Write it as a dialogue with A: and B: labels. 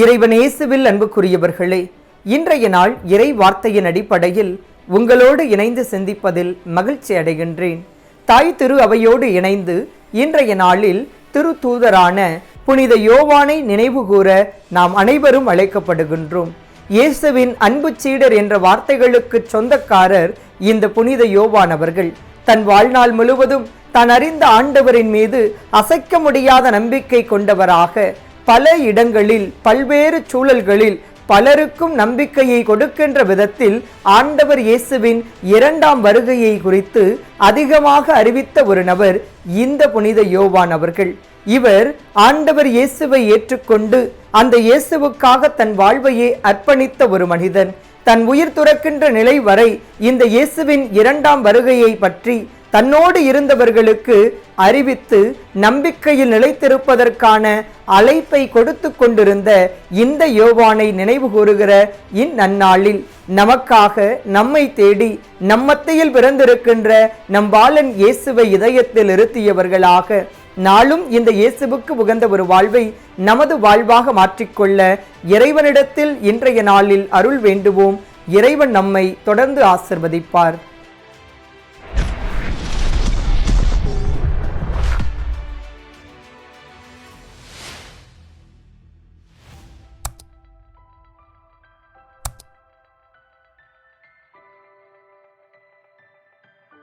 A: இறைவன் இயேசுவில் அன்புக்குரியவர்களே இன்றைய நாள் இறை வார்த்தையின் அடிப்படையில் உங்களோடு இணைந்து சிந்திப்பதில் மகிழ்ச்சி அடைகின்றேன். தாய் திரு அவையோடு இணைந்து இன்றைய நாளில் திரு தூதரான புனித யோவானை நினைவுகூர நாம் அனைவரும் அழைக்கப்படுகின்றோம். இயேசுவின் அன்பு சீடர் என்ற வார்த்தைகளுக்கு சொந்தக்காரர் இந்த புனித யோவான் அவர்கள். தன் வாழ்நாள் முழுவதும் தான் அறிந்த ஆண்டவரின் மீது அசைக்க முடியாத நம்பிக்கை கொண்டவராக பல இடங்களில் பல்வேறு சூழல்களில் பலருக்கும் நம்பிக்கையை கொடுக்கின்ற விதத்தில் ஆண்டவர் இயேசுவின் இரண்டாம் வருகையை குறித்து அதிகமாக அறிவித்த ஒரு நபர் இந்த புனித யோவான் அவர்கள். இவர் ஆண்டவர் இயேசுவை ஏற்றுக்கொண்டு அந்த இயேசுவுக்காக தன் வாழ்வையே அர்ப்பணித்த ஒரு மனிதன். தன் உயிர் துறக்கின்ற நிலை வரை இந்த இயேசுவின் இரண்டாம் வருகையை பற்றி தன்னோடு இருந்தவர்களுக்கு அறிவித்து நம்பிக்கையில் நிலைத்திருப்பதற்கான அழைப்பை கொடுத்து கொண்டிருந்த இந்த யோவானை நினைவு கூறுகிற இந்நன்னாளில் நமக்காக நம்மை தேடி நம்மத்தையில் பிறந்திருக்கின்ற நம் பாலன் இயேசுவை இதயத்தில் இருத்தியவர்களாக நாளும் இந்த இயேசுவுக்கு உகந்த ஒரு வாழ்வை நமது வாழ்வாக மாற்றிக்கொள்ள இறைவனிடத்தில் இன்றைய நாளில் அருள் வேண்டுவோம். இறைவன் நம்மை தொடர்ந்து ஆசிர்வதிப்பார்.